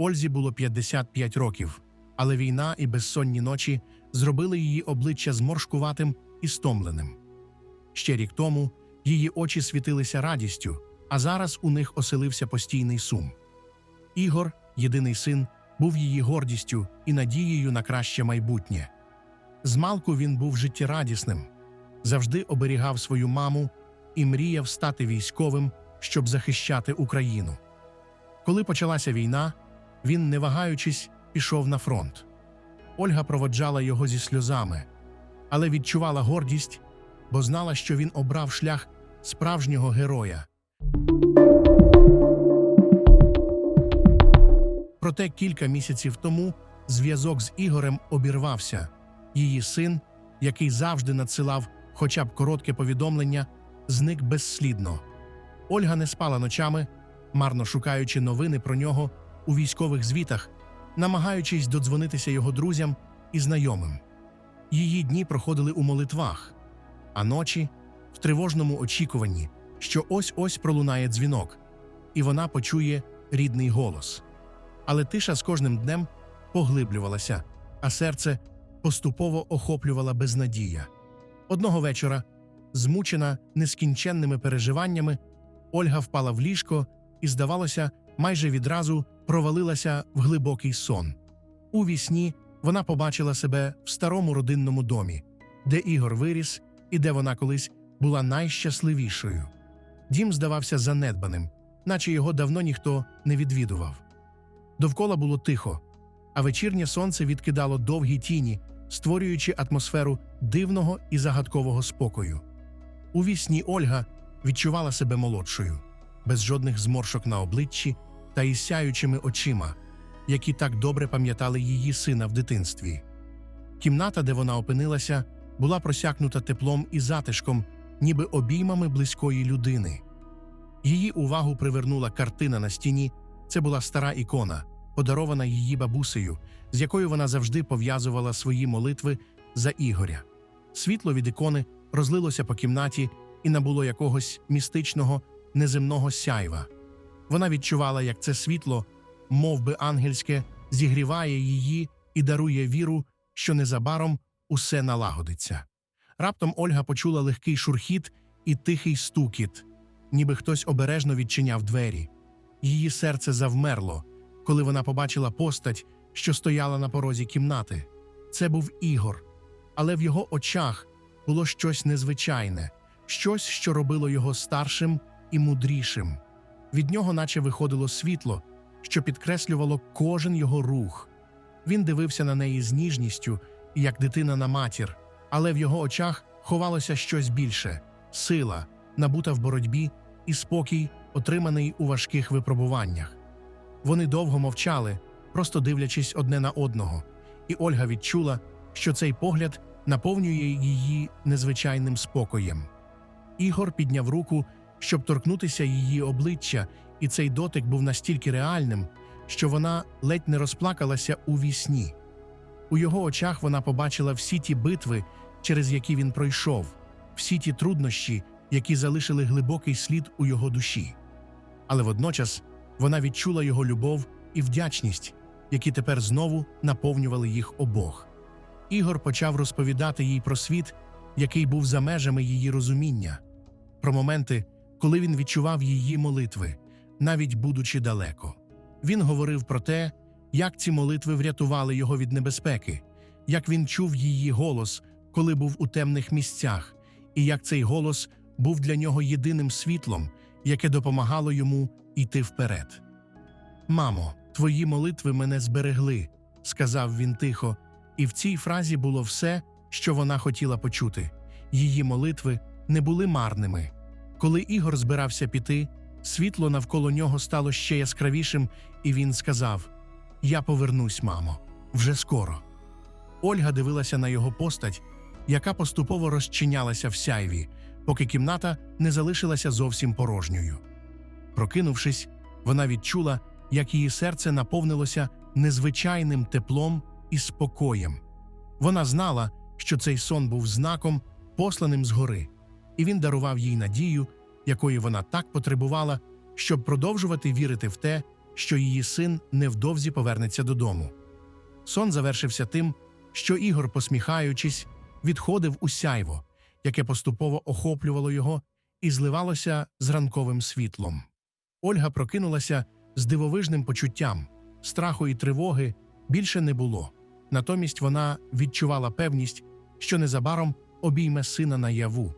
Ользі було 55 років, але війна і безсонні ночі зробили її обличчя зморшкуватим і стомленим. Ще рік тому її очі світилися радістю, а зараз у них оселився постійний сум. Ігор, єдиний син, був її гордістю і надією на краще майбутнє. Змалку він був життєрадісним, завжди оберігав свою маму і мріяв стати військовим, щоб захищати Україну. Коли почалася війна, він, не вагаючись, пішов на фронт. Ольга проводжала його зі сльозами, але відчувала гордість, бо знала, що він обрав шлях справжнього героя. Проте кілька місяців тому зв'язок з Ігорем обірвався. Її син, який завжди надсилав хоча б коротке повідомлення, зник безслідно. Ольга не спала ночами, марно шукаючи новини про нього у військових звітах, намагаючись додзвонитися його друзям і знайомим. Її дні проходили у молитвах, а ночі в тривожному очікуванні, що ось ось пролунає дзвінок, і вона почує рідний голос. Але тиша з кожним днем поглиблювалася, а серце поступово охоплювала безнадія. Одного вечора, змучена нескінченними переживаннями, Ольга впала в ліжко і, здавалося, майже відразу провалилася в глибокий сон. У вісні вона побачила себе в старому родинному домі, де Ігор виріс і де вона колись була найщасливішою. Дім здавався занедбаним, наче його давно ніхто не відвідував. Довкола було тихо, а вечірнє сонце відкидало довгі тіні, створюючи атмосферу дивного і загадкового спокою. У вісні Ольга відчувала себе молодшою, без жодних зморшок на обличчі та із сяючими очима, які так добре пам'ятали її сина в дитинстві. Кімната, де вона опинилася, була просякнута теплом і затишком, ніби обіймами близької людини. Її увагу привернула картина на стіні. Це була стара ікона, подарована її бабусею, з якою вона завжди пов'язувала свої молитви за Ігоря. Світло від ікони розлилося по кімнаті і набуло якогось містичного, неземного сяйва. Вона відчувала, як це світло, мов би ангельське, зігріває її і дарує віру, що незабаром усе налагодиться. Раптом Ольга почула легкий шурхіт і тихий стукіт, ніби хтось обережно відчиняв двері. Її серце завмерло, коли вона побачила постать, що стояла на порозі кімнати. Це був Ігор, але в його очах було щось незвичайне, щось, що робило його старшим і мудрішим. Від нього наче виходило світло, що підкреслювало кожен його рух. Він дивився на неї з ніжністю, як дитина на матір, але в його очах ховалося щось більше сила, набута в боротьбі і спокій, отриманий у важких випробуваннях. Вони довго мовчали, просто дивлячись одне на одного, і Ольга відчула, що цей погляд наповнює її незвичайним спокоєм. Ігор підняв руку, щоб торкнутися її обличчя, і цей дотик був настільки реальним, що вона ледь не розплакалася у вісні. У його очах вона побачила всі ті битви, через які він пройшов, всі ті труднощі, які залишили глибокий слід у його душі. Але водночас вона відчула його любов і вдячність, які тепер знову наповнювали їх обох. Ігор почав розповідати їй про світ, який був за межами її розуміння, про моменти, коли він відчував її молитви, навіть будучи далеко. Він говорив про те, як ці молитви врятували його від небезпеки, як він чув її голос, коли був у темних місцях, і як цей голос був для нього єдиним світлом, яке допомагало йому йти вперед. Мамо, твої молитви мене зберегли, сказав він тихо, і в цій фразі було все, що вона хотіла почути. Її молитви не були марними. Коли Ігор збирався піти, світло навколо нього стало ще яскравішим, і він сказав: Я повернусь, мамо, вже скоро. Ольга дивилася на його постать, яка поступово розчинялася в сяйві, поки кімната не залишилася зовсім порожньою. Прокинувшись, вона відчула, як її серце наповнилося незвичайним теплом і спокоєм. Вона знала, що цей сон був знаком, посланим згори, і він дарував їй надію, якої вона так потребувала, щоб продовжувати вірити в те, що її син невдовзі повернеться додому. Сон завершився тим, що Ігор, посміхаючись, відходив у сяйво, яке поступово охоплювало його і зливалося з ранковим світлом. Ольга прокинулася з дивовижним почуттям, страху і тривоги більше не було. Натомість вона відчувала певність, що незабаром обійме сина наяву.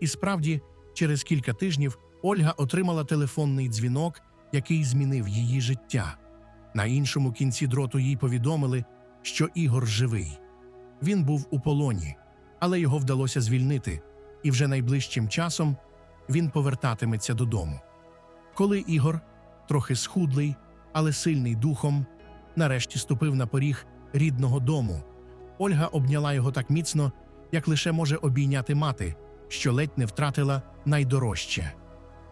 І справді, через кілька тижнів Ольга отримала телефонний дзвінок, який змінив її життя. На іншому кінці дроту їй повідомили, що Ігор живий. Він був у полоні, але його вдалося звільнити, і вже найближчим часом він повертатиметься додому. Коли Ігор, трохи схудлий, але сильний духом, нарешті ступив на поріг рідного дому, Ольга обняла його так міцно, як лише може обійняти мати, що ледь не втратила найдорожче.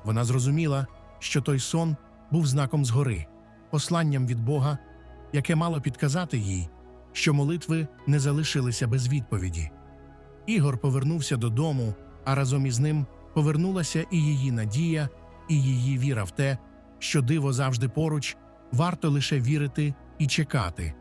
Вона зрозуміла, що той сон був знаком згори, посланням від Бога, яке мало підказати їй, що молитви не залишилися без відповіді. Ігор повернувся додому, а разом із ним повернулася і її надія, і її віра в те, що диво завжди поруч, варто лише вірити і чекати.